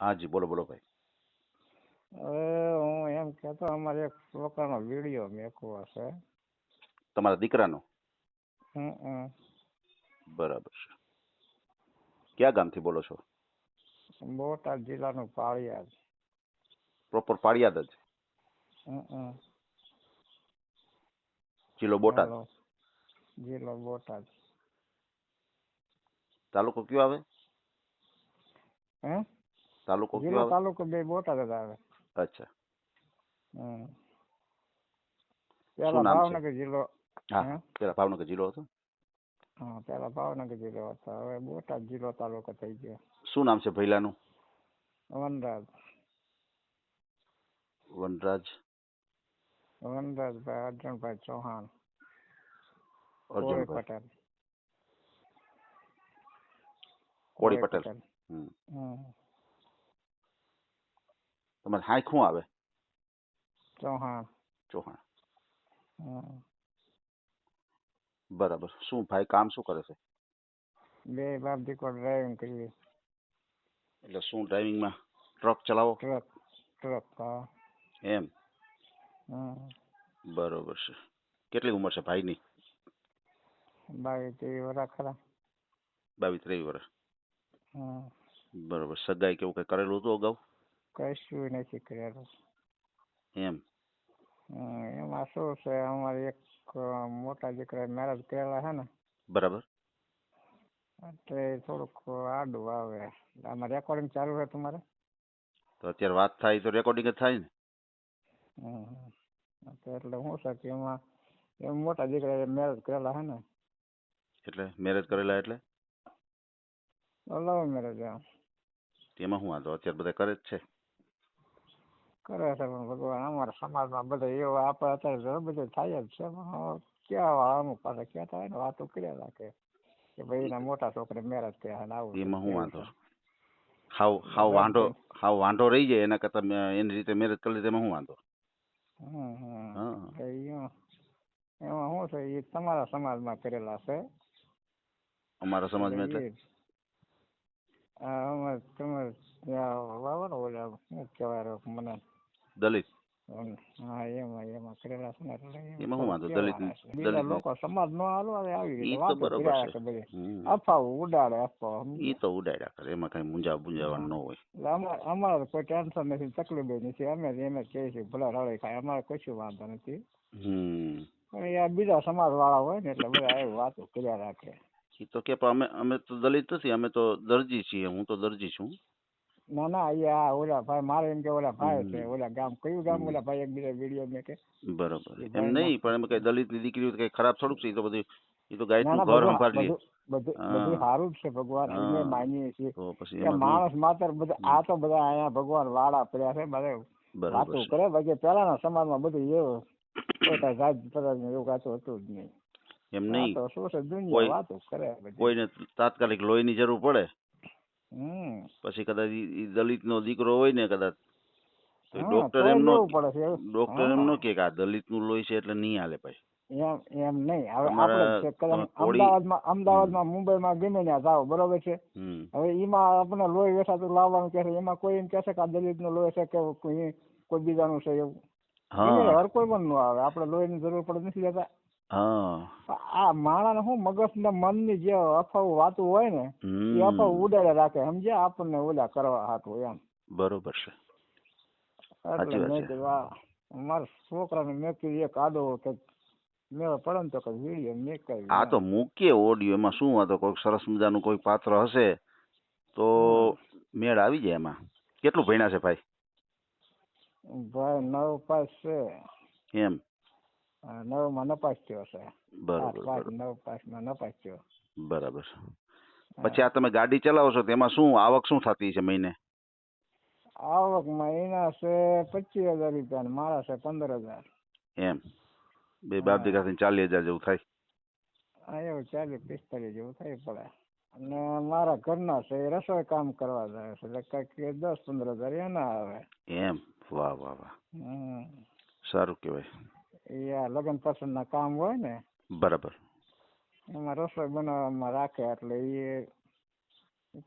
હા જી બોલો બોલો ભાઈ. હવે હું એમ કહેતો અમારે એક પ્રકારનો વીડિયો મેકવો છે. તમારા દીકરાનો? હમ હમ. બરાબર છે. ક્યાં ગામથી બોલો છો? બોટાદ જિલ્લાનું પાળિયાદ. પ્રોપર પાળિયાદ જ? હમ હમ. જિલ્લો બોટાદ? હાલો. જિલ્લો બોટાદ. તાલુકો કયો આવે? હે? તાલુકો કયો જિલ્લો આવે તાલુકો બે બોટાદ જ આવે અચ્છા હમ શું પેલા નામ છે? ભાવનગર જિલ્લો હા હે? પેલા ભાવનગર જિલ્લો હતો? હા પેલા ભાવનગર જિલ્લો હતો. હવે બોટાદ જિલ્લો તાલુકો થઈ ગયો. શું નામ છે ભૈલાનું? વનરાજ. વનરાજ. વનરાજભાઈ અર્જુનભાઈ ચૌહાણ. કોળી અર્જુનભાઈ પટેલ. કોળી પટેલ. હમ. તમારે હાઈ શું આવે? ચૌહાણ. ચૌહાણ. બરાબર. શું ભાઈ કામ શું કરે છે? બે બાપ દીકરો ડ્રાઇવિંગ કરીએ એટલે શું ડ્રાઇવિંગમાં ટ્રક ચલાવો? ટ્રક ટ્રક એમ? બરોબર છે. કેટલી ઉંમર છે ભાઈની? બાવીસ ત્રેવીસ વરા ખરા. બાવીસ ત્રેવીસ વર્ષ. બરોબર. સગાઈ કેવું કઈ કરેલું હતું અગાઉ? કશું નથી કરેલું એમ? એમાં શું છે અમારે એક મોટા દીકરા મેરેજ કરેલા છે ને. બરાબર. એટલે થોડુંક આડું આવે. આમાં રેકોર્ડિંગ ચાલુ છે તમારે? તો અત્યારે વાત થાય તો રેકોર્ડિંગ જ થાય ને? એટલે શું છે કે એમાં એમ મોટા દીકરા મેરેજ કરેલા છે ને. એટલે મેરેજ કરેલા એટલે? લવ મેરેજ એમાં હું વાંધો? અત્યારે બધા કરે જ છે? કરે છે પણ ભગવાન અમારા સમાજમાં બધા એવા આપણે અત્યારે ઘણું બધું થાય જ છે. પણ હવે અમુક પાસે કહેતા હોય ને? વાતો કર્યા રાખે. કે ભાઈ એના મોટા છોકરે મેરેજ થયા ને આવું એમાં હું વાંધો. હાવ હાવ વાંધો વાંઢો હાવ વાંઢો રહી જાય એના કરતા એની રીતે મેરેજ કરી લીધે તેમાં વાંધો? હા. તો એમાં શું છે? એ તમારા સમાજમાં કરેલા છે? અમારા સમાજમાં એટલે? અમારે તમે ત્યાં વાવો ને ઓલા શું કહેવાય મને દલિત. હા એમાં એમાં. કરેલા છે ને એટલે એમ. એમાં શું વાંધો? દલિત- બીજા લોકો સમાજ નો હાલો આવી રીતે બરોબર છે. રાખે બધી. હમ. અફાઓ ઉડાડે અફાઓ ઈ તો ઉડાડ્યા કરે એમાં કઈ મુંજા બુંજાવાનું ન હોય. અમારે અમારે કોઈ ટેન્શન નથી તકલીફ નથી. અમે એમ ભલે રળે ખાય અમારે કશું વાંધો નથી. પણ યાર બીજા સમાજ વાળા હોય ને એટલે બધા વાતો કર્યા રાખે. ઈ તો કે અમે અમે તો દલિત નથી અમે તો દરજી છીએ હું તો દરજી છું. ના ના અહીંયા ઓલા ભાઈ મારે એમ કે ઓલા ભાઈ છે ઓલા ગામ કયું ગામ ઓલા ભાઈ એક બીજા વીડિયો મેં કે? બરોબર. એમ નહીં પણ એમ કઈ દલિત દીકરી કઈ ખરાબ થોડુંક છે એ તો બધું એ તો ગાયનું ઘર સંભાળી બધું બધું સારું જ છે ભગવાન અમે માનીએ છીએ? માણસ માત્ર બધા આ તો બધા અહીંયા ભગવાન વાળા પડ્યા છે બધા બરોબર વાતો કરે બાકી પેલાના સમાજમાં બધું એવું કાંઈ જાત એવું કાચું હતું જ નહીં. એમ નહીં. કોઈ- કરે કોઈને તાત્કાલિક લોહીની જરૂર પડે હમ. પછી કદાચ ઈ દલિતનો દીકરો હોય ને કદાચ તો હા, ડોક્ટર તોય એમ નો લેવું પડે છે. એવું. ડોક્ટર એમ હા. કે કે આ દલિતનું લોહી છે એટલે નહીં હાલે પછી. એમ એમ નહીં. હવે તમારા- આપણે છે કદાચ તમે કોળી- અમદાવાદમાં અમદાવાદમાં મુંબઈમાં ગમે ત્યાં જાઓ બરોબર છે? હમ. હવે એમાં આપણે લોહી વેસાતું લાવવાનું કહે છે. એમાં કોઈ એમ કહે છે કે આ દલિતનું લોહી છે કે કોઈ કોઈ બીજાનું છે એવું. હા. હર કોઈ પણ નું આવે. આપણે લોહીની જરૂર પડે નથી લેતા. હા. આ માણસ શું મગજ ને મનની જે અફાવું વાતો હોય ને એ અફાવું ઉડાડે રાખે સમજે આપણને ઓલા કરવા હાટું એમ. બરોબર છે. મારા છોકરાને મેં કીધું એક આડો કે મેં પડે ને તો કે વીડિયો મેં કઈ આ તો મૂકીએ ઓડિયો એમાં શું વાતો કોઈક સરસ મજાનું કોઈ પાત્ર હશે તો મેળ આવી જાય એમાં. કેટલું ભણ્યા છે ભાઈ? ભાઈ નવ પાસ છે. એમ. નવમાં નપાસ થયો છે. બરોબર નવ પાસમાં નપાસ થયો. બરાબર પછી આ તમે ગાડી ચલાવો છો તેમાં શું આવક શું થતી છે મહિને? આવક મહિના છે પચીસ હજાર રૂપિયા ને મારા છે પંદર હજાર. એમ. બે બાપ દીકરા થઈને ચાલીસ હજાર જેવું થાય. હા એવું ચાલીસ પિસ્તાલીસ જેવું થાય પડે. અને મારા ઘરના છે એ રસોઈ કામ કરવા જાય છે એટલે કંઈક દસ પંદર હજાર એના આવે. એમ. વાહ વાહ વાહ. સારું કહેવાય. એ લગ્ન પસંદના કામ હોય ને બરાબર. એમાં રસોઈ બનાવવામાં રાખે એટલે એ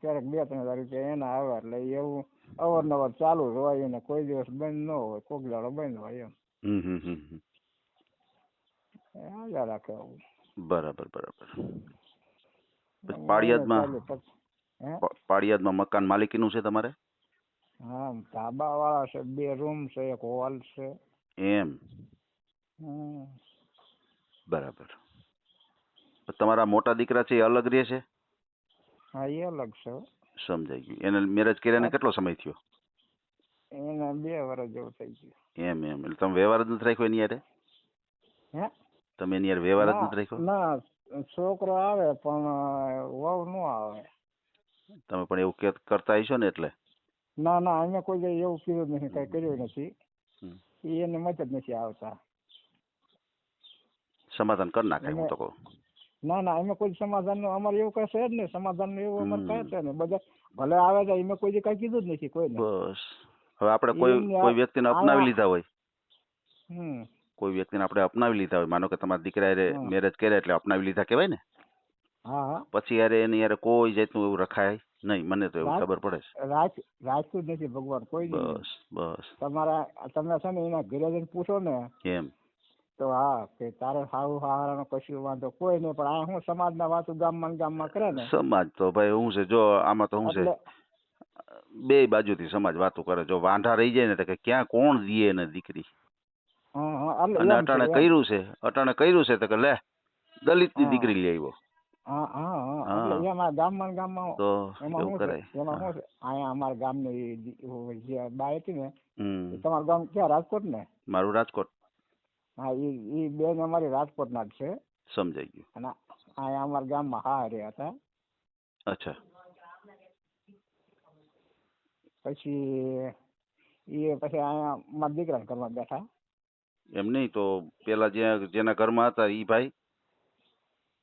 ક્યારેક બે ત્રણ હજાર રૂપિયા એના આવે એટલે એવું અવારનવાર ચાલુ જ હોય એને કોઈ દિવસ બંધ ન હોય કોક દાડો બંધ હોય એમ. હાલ્યા રાખે આવું. બરાબર બરાબર. પાળિયાદમાં પાળિયાદમાં મકાન માલિકીનું છે તમારે? હા ધાબા વાળા છે બે રૂમ છે એક હોલ છે. એમ. બરાબર. તમારા મોટા દીકરા છે એ અલગ રહે છે? હા એ અલગ છે સમજાઈ ગયું. એને મેરેજ કર્યાને કેટલો સમય થયો? એના બે વર્ષ જેવું થઈ ગયું. એમ એમ. એટલે તમે વ્યવહાર જ નથી રાખ્યો એની યારે હે? તમે એની યારે વ્યવહાર જ નથી રાખ્યો? ના. છોકરો આવે પણ વહુ નો આવે. તમે પણ એવું કે- કરતા હશો ને એટલે? ના ના. અહીંયા કોઈ એવું કીધું નથી કઈ કર્યું નથી. એને મત જ નથી આવતા. સમાધાન કરી નાખાય હું તો કહું. ના ના એમાં કોઈ સમાધાનનું અમારે એવું કઈ છે જ નહીં. સમાધાનનું એવું અમારે. કઈ છે નહીં. બધા ભલે આવે છે એમાં કોઈ કઈ કીધું જ નથી કોઈ બસ. હવે આપણે કોઈ કોઈ વ્યક્તિને અપનાવી લીધા હોય. હમ. કોઈ વ્યક્તિને આપણે અપનાવી લીધા હોય. માનો કે તમારા દીકરા મેરેજ કર્યા એટલે અપનાવી લીધા કહેવાય ને? પછી યારે એની યારે કોઈ જાતનું એવું રખાય નહીં. મને તો એવું ખબર પડે છે. રાખ રાખતું જ નથી ભગવાન કોઈ બસ બસ. તમારા તમે છે ને એના ઘરે જઈને પૂછો ને એમ તો હા કે તારે સારું હારાનો કશું વાંધો કોઈ નહીં પણ આ હું સમાજના વાતો ગામમાં ને ગામમાં કરે ને. સમાજ તો ભાઈ હું છે જો આમાં તો હું છે બે બાજુથી સમાજ વાતો કરે જો વાંઢા રહી જાય ને તો કે ક્યાં કોણ દીએ ને દીકરી? અને અટાણે કર્યું છે અટાણે કર્યું છે તો કે લે દલિતની દીકરી લઈ આવ્યો. ગામમાં ગામમાં તો એવું કરાય. એમાં શું અહીંયા અમારા ગામની જે બાઈ હતી ને તમારું ગામ ક્યાં રાજકોટ ને મારું રાજકોટ. હા એ એ બેન અમારી રાજકોટના જ છે. સમજાઈ ગયું. અને અહીંયા અમારા ગામમાં હા રહ્યા હતા. અચ્છા. પછી એ પછી અહીંયા મારા દીકરાના ઘરમાં બેઠા. એમ નહીં તો પેલા જ્યાં જેના ઘરમાં હતા ઈ ભાઈ?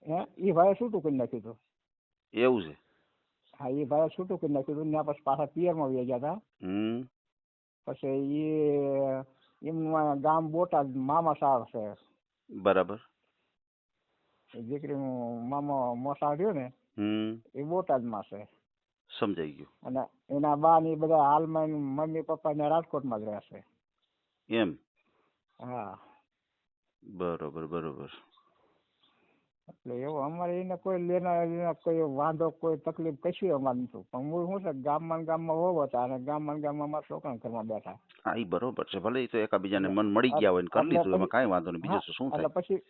હે? એ ભાઈએ છૂટું કરી નાખ્યું હતું. એવું છે? હા એ ભાઈએ છૂટું કરી નાખ્યું હતું. ત્યાં પછી પાછા પિયરમાં વહી ગયા હતા. હમ. પછી એ એમનું ગામ બોટાદ મામા સાળ છે. બરાબર. એ દીકરીનું મામા મોસા રહ્યો ને હમ. એ બોટાદમાં છે. સમજાઈ ગયું. અને એના બા ને બધા હાલમાં મમ્મી પપ્પા ને રાજકોટમાં જ રહેશે એમ? હા. બરોબર બરોબર. એટલે એવો અમારે એને કોઈ લેના દેના કોઈ વાંધો કોઈ તકલીફ કશું અમારે નતું પણ હું શું છે ગામમાં ને ગામમાં હોવ હતા અને ગામમાં ને ગામમાં અમારા છોકરાના ઘરમાં બેઠા. હા એ બરોબર છે. ભલે ઈ તો એકબીજાને મન મળી ગયા હોય ને કરી લીધું એમાં કાંઈ વાંધો નહીં. બીજું શું થાય? પછી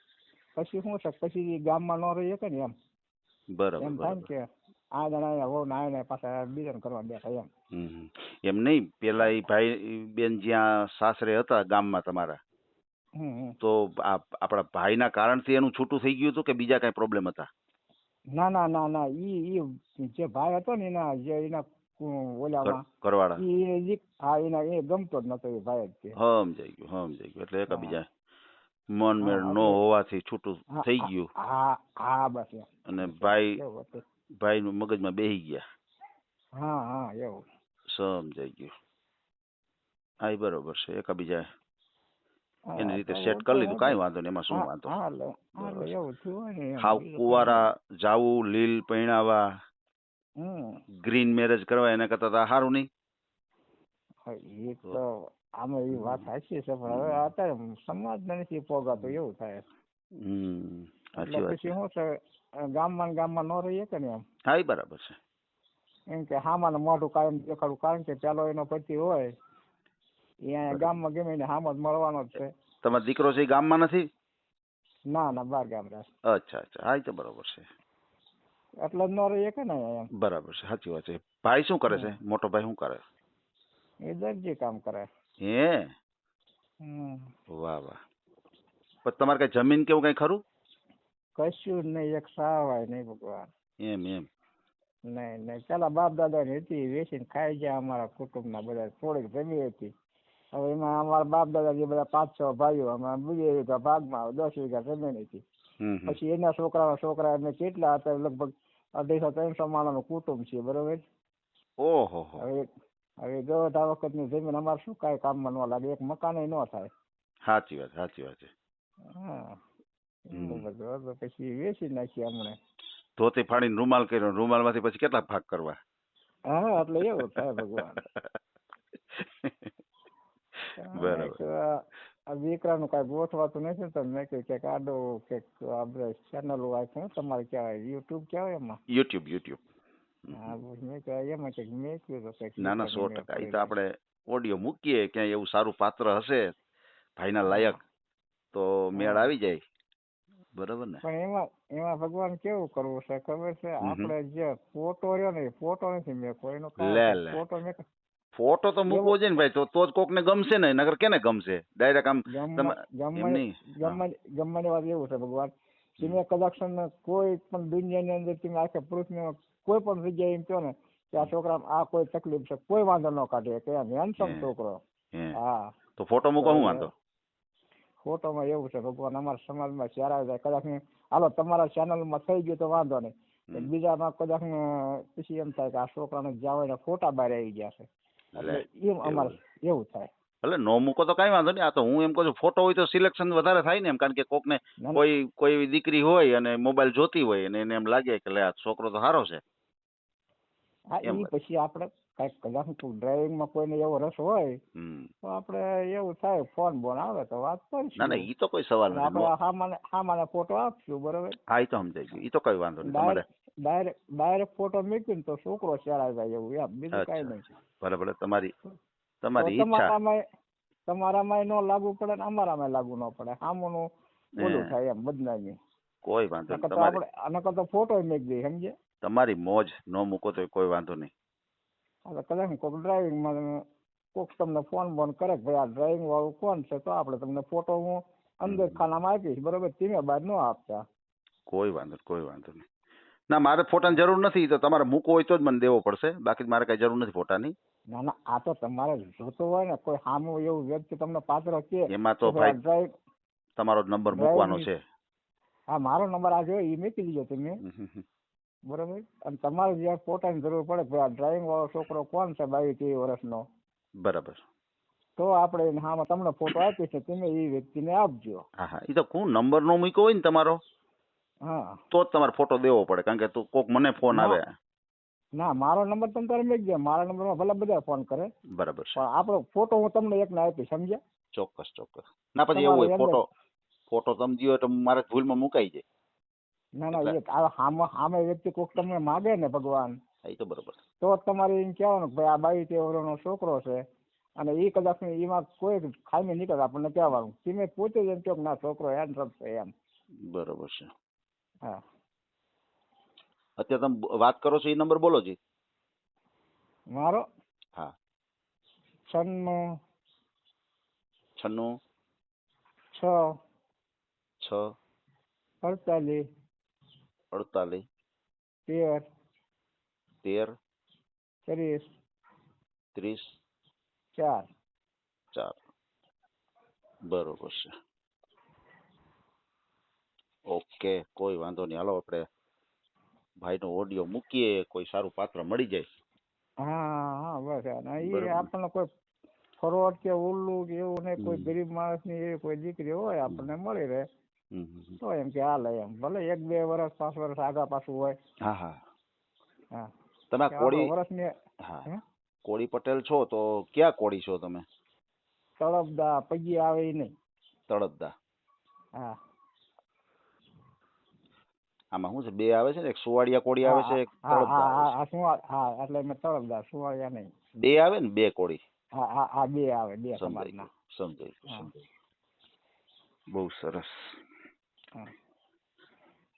પછી શું છે પછી ગામમાં ન રહીએ કે ને એમ? બરાબર એમ થાય કે આ જણા હોવ ને પાછા બીજાને કરવા બેઠા એમ. એમ નહીં પેલા એ ભાઈ બેન જ્યાં સાસરે હતા ગામમાં તમારા. તો આ આપણા ભાઈના કારણથી એનું છૂટું થઈ ગયું હતું કે બીજા કઈ પ્રોબ્લેમ હતા? ના ના ના ના. ઈ ઈ જે ભાઈ હતો ને એના જે એના ઓલામાં ઘર- ઈ હા એના એ ગમતો જ નતો એ ભાઈ જ તે સમજાઈ ગયું સમજાઈ ગયું. એટલે એકાબીજા મન મેળ નો હોવાથી છૂટું થઈ ગયું. હા હા બસ અને ભાઈ ભાઈ નું મગજમાં બેહી ગયા. હા હા એવું. સમજાઈ ગયું. હા બરોબર છે એકાબીજા એની રીતે સેટ કરી લીધું. કાંઈ વાંધો નહીં એમાં શું વાંધો. હાવ કુવારા જાવું લીલ પૈણાવા ગ્રીન મેરેજ કરવા એના કરતા તો સારું નહીં. એ તો આમાં એ વાત સાચી છે પણ હવે અત્યારે સમાજ નથી પોગાતો એવું થાય. હમ સાચી વાત પછી શું છે ગામમાં ગામમાં ન રહીએ કે ને એમ? હા બરાબર છે. એમ કે હામાને મોઢું કાયમ દેખાડું કારણ કે પેલો એનો પતિ હોય અહીંયા ગામમાં ગમે ને હામ જ મળવાનો જ છે. તમારો દીકરો છે ગામમાં નથી? ના ના બાર ગામ રહે અચ્છા અચ્છા. હા તો બરોબર છે. એટલે જ ન રહીએ કે ને એમ? બરાબર છે. સાચી વાત છે. ભાઈ શું કરે છે? મોટો ભાઈ શું કરે? એ દરજી કામ કરે. હે? હમ. વાહ વાહ. પણ તમારે કઈ જમીન કેવું કઈ ખરું? કશું જ નહીં. એક સાવાય નહીં ભગવાન. એમ એમ. નહીં નહીં. પેલા બાપ દાદા ની હતી વેચીને ખાઈ ગયા અમારા કુટુંબના બધા થોડીક જમી હતી. હવે એમાં અમારા બાપ દાદા જે બધા પાંચ છ ભાઈઓ અમે બીજે વીઘા ભાગમાં દસ વીઘા જમીન હતી. પછી એના છોકરાના છોકરા અમે કેટલા હતા લગભગ અઢીસો ત્રણસો માણસનું કુટુંબ છે બરોબર? ઓહો હવે હવે ગત આ વખતની જમીન અમારે શું કાંઈ કામમાં ન લાગે એક મકાન ન થાય. સાચી વાત સાચી વાત છે. હા. બધું પછી વેચી નાખી હમણે. ધોતી ફાડીને રૂમાલ કર્યો રૂમાલમાંથી પછી કેટલા ભાગ કરવા? હા એટલે એવું થાય ભગવાન. આ દીકરાનું કાંઈ ગોઠવાતું નથી તો મેં કહ્યું કે આડો કે આપણે ચેનલ હોય છે તમારે કહેવાય યુટ્યુબ કહેવાય એમાં યુટ્યુબ યુટ્યુબ હા મેં કહ્યું એમાં કંઈક મેં કીધું કંઈક ના ના સો ટકા એ તો આપણે ઓડિયો મૂકીએ ક્યાંય એવું સારું પાત્ર હશે ભાઈના લાયક તો મેળ આવી જાય બરાબર ને પણ એમાં એમાં ભગવાન કેવું કરવું છે ખબર છે. આપણે જે ફોટો રહ્યો ને ફોટો નથી મેં કોઈનો. ફોટો મેં ફોટો તો મૂકવો જોઈએ ને ભાઈ તો તો જ કોકને ગમશે ને નગર કેને ગમશે? ડાયરેક્ટ આમ ગમવાની વાત એવું છે ભગવાન. તમે કદાચ કોઈ પણ દુનિયાની અંદર તમે આખા પૃથ્વીમાં કોઈ પણ જગ્યાએ એમ કહો ને કે આ છોકરા આ કોઈ તકલીફ છે કોઈ વાંધો ન કાઢે કે હેન્ડસમ છોકરો. હા. તો ફોટો મૂકવા હું વાંધો? ફોટોમાં એવું છે ભગવાન અમારા સમાજમાં ચાર આવી જાય કદાચ ને હાલો તમારા ચેનલમાં થઈ ગયું તો વાંધો નહીં. બીજામાં કદાચ ને પછી એમ થાય કે આ છોકરાને જ્યાં હોય ફોટા બહાર આવી ગયા છે. એમ અમારે એવું. થાય. એટલે નો મૂકો તો કઈ વાંધો નહીં. આ તો હું એમ કહું છું ફોટો હોય તો સિલેક્શન વધારે થાય ને એમ કારણ કે કોકને ના, ના, કોઈ કોઈ એવી દીકરી હોય અને મોબાઈલ જોતી હોય અને એને એમ લાગે કે લે આ છોકરો તો સારો છે. હા વાત. પછી આપણે કંઈક કદાચ ડ્રાઇવિંગમાં કોઈને એવો રસ હોય તો આપણે એવું થાય ફોન બોન આવે તો વાત ના ના કરીશું ઈ તો કોઈ સવાલ નથી. આપણે હા મને ફોટો આપશું બરોબર? હા ઈ તો સમજાઈ ગયું. ઈ તો કઈ વાંધો નહીં. તમારે ડાયરેક્ટ ડાયરેક્ટ ફોટો મૂક્યું ને તો છોકરો ચડાવી જાય એવું એમ બીજું કઈ નહીં. બરાબર તમારી તમારી તમારામાં તમારામાં ન લાગુ પડે ને અમારામાં લાગુ ન પડે. સામુનું હે. થાય એમ બદનામી. કોઈ વાંધો નહીં. તમારી તો ફોટો મેક દઈએ સમજે તમારી મોજ નો મૂકો તો કોઈ વાંધો નહીં. એટલે કદાચ કોઈક ડ્રાઇવિંગમાં કોક તમને ફોન બોન કરે કે ભાઈ આ ડ્રાઇવિંગ વાળું કોણ છે તો આપણે તમને ફોટો હું અંદર. ખાનામાં આપીશ બરોબર? તમે બહાર ન આપતા. કોઈ વાંધો કોઈ વાંધો નહીં. ના મારે ફોટાની જરૂર નથી તો તમારે મૂકવો હોય તો જ મને દેવો પડશે. બાકી મારે કઈ જરૂર નથી ફોટાની. ના ના આ તો તમારે જોતો હોય ને કોઈ સામો એવું વ્યક્તિ તમને પાત્ર કે એમાં તો ભાઈ તમારો નંબર મૂકવાનો છે. હા મારો નંબર આ જોયો એ મૂકી દીધો તમે. બરોબર? અને તમારે જ્યાં ફોટાની જરૂર પડે ભાઈ આ ડ્રાઇવિંગ વાળો છોકરો કોણ છે બાવીસ ત્રેવીસ વર્ષનો? બરાબર. તો આપણે હા તમને ફોટો આપીશ તમે એ વ્યક્તિને આપજો. હા હા. એ તો કોણ નંબર નો મૂક્યો હોય ને તમારો? હા. તો જ તમારે ફોટો દેવો પડે કારણ કે તું કોક મને ફોન આવે. ના મારો નંબર તમે તારે મેં ગયા. મારા નંબરમાં ભલે બધા ફોન કરે. બરાબર છે. પણ આપણો ફોટો હું તમને એકને આપી સમજ્યા? ચોક્કસ ચોક્કસ. ના પછી એવું હોય ફોટો ફોટો તમે દ્યો તો મારે ભૂલમાં મુકાઈ જાય. ના ના એ આ સામે સામે વ્યક્તિ કોક તમને માગે ને ભગવાન એ તો બરાબર. તો તમારે એમ કહેવાનું કે ભાઈ આ બાવીસ વર્ષનો છોકરો છે અને એ કદાચ એમાં કોઈ ખામી નીકળે આપણને કહેવાનું. તમે પોતે જ એમ કહો ના છોકરો હેન્ડસમ છે એમ. બરાબર છે. હા. અત્યારે તમે વાત કરો છો એ નંબર બોલો જી. મારો? હા. છન્નું. છન્નું. છ. છ. અડતાલીસ. અડતાલીસ. તેર. તેર. ત્રીસ. ત્રીસ. ચાર. ચાર. બરોબર છે. ઓકે કોઈ વાંધો નહીં. હાલો આપણે ભાઈનો ઓડિયો મૂકીએ કોઈ સારું પાત્ર મળી જાય. હા હા બસ. એ આપણને કોઈ ફ્રોડ કે ઉલ્લુ કે એવું નહીં કોઈ. ગરીબ માણસની એવી કોઈ દીકરી હોય આપણને મળી રહે. તો એમ કે હાલે એમ. ભલે એક બે વર્ષ પાંચ વર્ષ આગા પાછું હોય. હા હા. હા. તમે કોળી આપણો વર્ષની હા. કોળી પટેલ છો તો ક્યાં કોળી છો તમે? તળપદા પગી આવે નહીં. તળપદા. હા. આમાં શું છે? બે આવે છે ને? એક સુવાડિયા કોળી આવે છે એક હા તળપદા હા આવે હા સુવા હા એટલે મેં તળપદા સુવાળિયા નહીં. છે બે આવે ને બે કોળી? હા હા હા બે આવે બે સમજાઈ સમાજના ગયું સમજાઈ ગયું હા. સમજાઈ ગયું. બહુ સરસ. હા.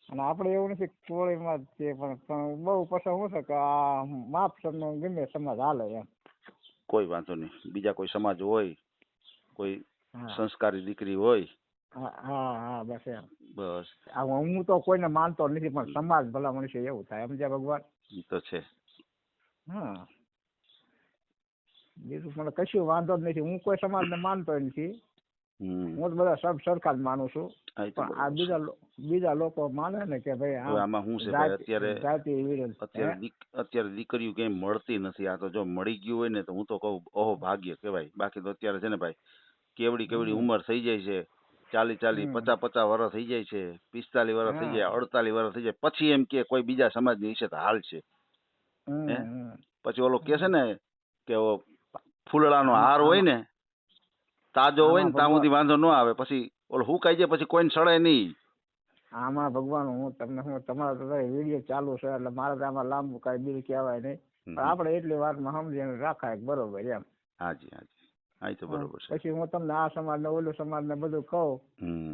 અને આપણે એવું નથી કે કોળીમાં જ છે પણ પણ બહુ પછી શું છે કે આ માપ સમય ગમે સમાજ હાલે એમ. કોઈ વાંધો નહીં. બીજા કોઈ સમાજ હોય કોઈ હા. સંસ્કારી દીકરી હોય હા હા હા બસ એમ. બસ. આ હું તો કોઈને માનતો નથી પણ સમાજ ભલા મનુષ્ય એવું થાય સમજ્યા ભગવાન? તો છે. હા. બીજું મને કશું વાંધો જ નથી હું કોઈ સમાજને માનતો નથી. હું તો બધા સબ સરખા જ માનું છું. હા, પણ આ બીજા બીજા લોકો માને ને કે ભાઈ આમાં શું છે અત્યારે અત્યારે હે? અત્યારે દીકરીઓ ક્યાંય મળતી નથી. આ તો જો મળી ગયું હોય ને તો હું તો કહું ઓહો ભાગ્ય કહેવાય. બાકી તો અત્યારે છે ને ભાઈ કેવડી કેવડી. ઉંમર થઈ જાય છે. ચાલી ચાલી પચાસ પચાસ વર્ષ થઈ જાય છે પિસ્તાલીસ વર્ષ થઈ જાય અડતાલીસ વર્ષ થઈ જાય. પછી એમ કે કોઈ બીજા સમાજની તો હાલ છે. હે? પછી ઓલો કે છે ને કે ફૂલડાનો હાર હોય ને તાજો હોય ને ત્યાં સુધી વાંધો ન આવે. પછી ઓલો હુકાઈ જાય પછી કોઈને સડે નહીં. આમાં ભગવાન હું તમને હું તમારા વીડિયો ચાલુ છે એટલે મારે તો આમાં લાંબુ કાંઈ બિલ કહેવાય નહીં. આપણે એટલી વાતમાં સમજીને રાખાય બરોબર એમ. હાજી હાજી. હા તો બરોબર છે. પછી હું તમને આ સમાજને ઓલું સમાજને બધું કહું.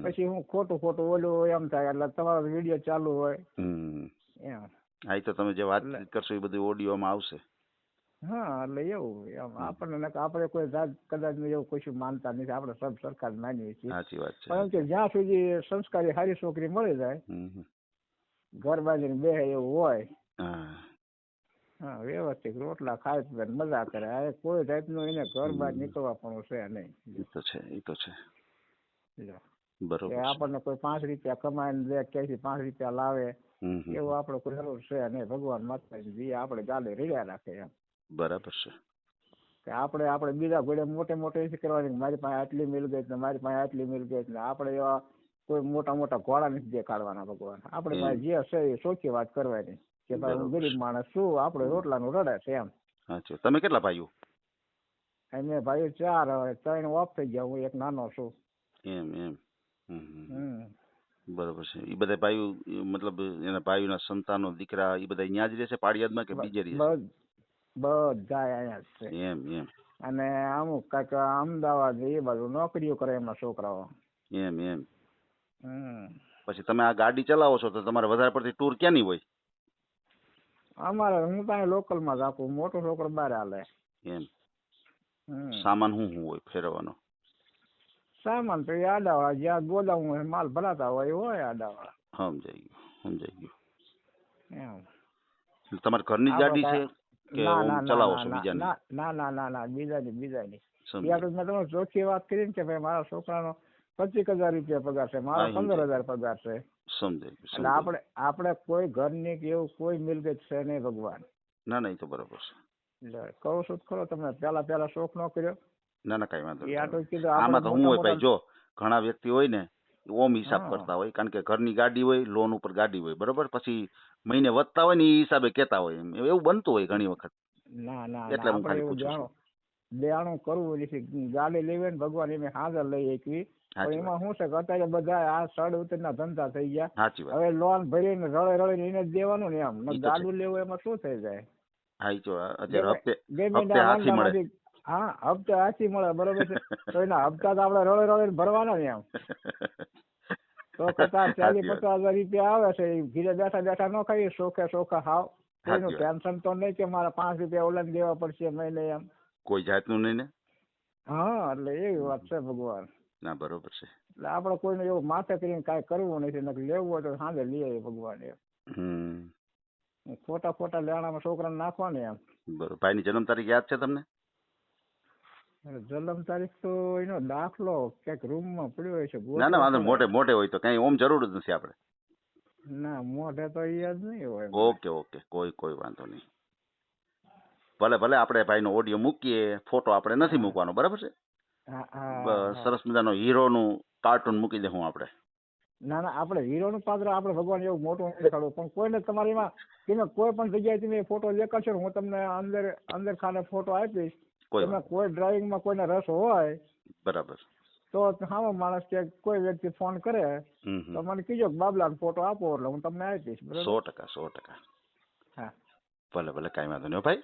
પછી હું ખોટું ખોટું ઓલું એમ થાય એટલે તમારો વીડિયો ચાલુ હોય. એમ. હા તો તમે જે વાત કરશો એ બધું ઓડિયોમાં આવશે. હા એટલે એવું એમ. આપણને આપણે કોઈ જાત કદાચ એવું કશું માનતા નથી. આપણે સબ સરકાર માનીએ છીએ. સાચી વાત છે પરંતુ જ્યાં સુધી સંસ્કારી સારી છોકરી મળી જાય. ઘર બાજુ બે એવું હોય. હા વ્યવસ્થિત રોટલા ખાય છે મજા કરે. આ કોઈ ટાઈપનું એને ઘર બહાર નીકળવા પણ છે નહીં. એ તો છે એ તો છે. બરોબર આપણને કોઈ પાંચ રૂપિયા કમાઈને દે ક્યાંથી પાંચ રૂપિયા લાવે. એવું આપણે કોઈ જરૂર છે નહીં. ભગવાન માતાજી જે આપણે ગાલે રેડ્યા રાખે એમ. બરાબર છે. કે આપણે આપણે બીજા ઘોડે મોટે મોટે નથી કરવાની મારી પાસે આટલી મિલ ગઈ ને મારી પાસે આટલી મિલ ગઈ ને આપણે એવા કોઈ મોટા મોટા ઘોડા નથી દેખાડવાના ભગવાન. આપણે. પાસે જે છે એ સોચી વાત કરવાની. કે ભાઈ હું ગરીબ માણસ છું આપણે રોટલાનું રડે છે એમ. અચ્છા તમે કેટલા ભાઈઓ? અને ભાઈ ચાર હવે ત્રણ ઓફ થઈ ગયા. હું એક નાનો છું. એમ એમ. બરોબર છે. એ બધા ભાઈઓ મતલબ એના ભાઈઓના સંતાનો દીકરા એ બધા અહીંયા જ રહે છે પાડિયાદમાં કે બીજે રહે બધ- બધા અહીંયા છે. એમ એમ. અને અમુક કાંઈક અમદાવાદ એ બાજુ નોકરીઓ કરે એમના છોકરાઓ. એમ એમ. પછી તમે આ ગાડી ચલાવો છો તો તમારે વધારે પડતી ટૂર ક્યાંની હોય? અમારે હું તો લોકલ લોકલમાં જ આપું મોટો છોકરો બહાર હાલે. એમ. સામાન શું શું હોય ફેરવવાનો? સામાન તો આડાવાળા જ્યાં ગોદામ હોય માલ ભરાતા હોય હોય આડાવાળા. સમજાઈ ગયું સમજાઈ ગયું. એમ. તમારે ઘરની ગાડી છે કે ચલાવો ના છો ના બીજાની? ના ના ના ના બીજાની બીજાની. મેં તમને ચોખ્ખી વાત કરી ને કે ભાઈ મારા છોકરાનો પચીસ હજાર રૂપિયા પગાર છે મારો પંદર હજાર પગાર છે. એટલે આપણે આપણે કોઈ ઘરની કે એવું કોઈ મિલકત છે નહીં ભગવાન. ના ના એ તો બરોબર છે. કહું છું ખરો તમને પેલા પેલા શોખ ન કર્યો? ના ના કઈ વાંધો એ આ કીધું આમાં તો હું હોય ભાઈ જો ઘણા વ્યક્તિ હોય ને ઓમ હિસાબ કરતા હોય કારણ કે ઘરની ગાડી હોય લોન ઉપર ગાડી હોય બરોબર? પછી મહિને વધતા હોય ને એ હિસાબે કેતા હોય એવું બનતું હોય ઘણી વખત. ના ના એટલે હું ખાલી પૂછું જાણો કરવું એટલે ગાડી લેવી ને ભગવાન એમ હાજર લઈ એકવી એમાં શું છે કે અત્યારે બધા આ સડ ઉતરના ધંધા થઈ ગયા. હવે લોન ભરીને રળે રળે એને જ દેવાનું ને એમ. ને. ગાડું લેવું એમાં શું થઈ જાય? હા હપ્તે હાથી મળે. બરોબર છે. તો એના હપ્તા તો આપડે રળે રળે ભરવાના ને એમ. તો કદાચ ચાલીસ પચાસ હજાર રૂપિયા આવે છે. ઘીરે બેઠા બેઠા ન ખાઈએ સોખે શોખે હાવ. કોઈનું પેન્શન ટેન્શન તો નહીં કે મારે પાંચ રૂપિયા ઓલા દેવા પડશે મહિને એમ. કોઈ જાતનું નહીં ને? હા એટલે એવી વાત છે ભગવાન. ના બરોબર છે. એટલે આપણે કોઈને એવું માથે કરીને કાંઈ કરવું નથી નકર લેવું હોય તો સાંજે લઈ આવીએ ભગવાન એમ. ખોટા ખોટા લેણામાં છોકરાને નાખવાને એમ. બરોબર ભાઈની જન્મ તારીખ યાદ છે તમને? જન્મ તારીખ તો એનો દાખલો ક્યાંક રૂમમાં પડ્યો હોય છે ના ના વાંધો મોટે મોટે હોય તો કઈ ઓમ જરૂર જ નથી આપણે. ના મોઢે તો યાદ નહીં હોય ઓકે ઓકે કોઈ કોઈ વાંધો નહીં. ભલે ભલે આપણે ભાઈનો ઓડિયો મૂકીએ ફોટો આપણે નથી મૂકવાનો બરાબર છે. સરસ મજાનો હીરોનું કાર્ટૂન મૂકી દે હું આપણે. ના ના આપણે હીરોનું પાત્ર આપણે ભગવાન એવું મોટું દેખાડવું પણ કોઈને તમારી એમાં તમે કોઈ પણ જગ્યાએ તમે ફોટો દેખાડશો હું તમને અંદર અંદર ખાને ફોટો આપીશ. કોઈ તમે કોઈ ડ્રાઇવિંગમાં કોઈને રસ હોય બરાબર. તો હા માણસ કે કોઈ વ્યક્તિ ફોન કરે. તો મને કીજો બાબલા ફોટો આપો એટલે હું તમને આપીશ સો ટકા સો ટકા. હા. ભલે ભલે કાંઈ વાંધો નહીં ભાઈ.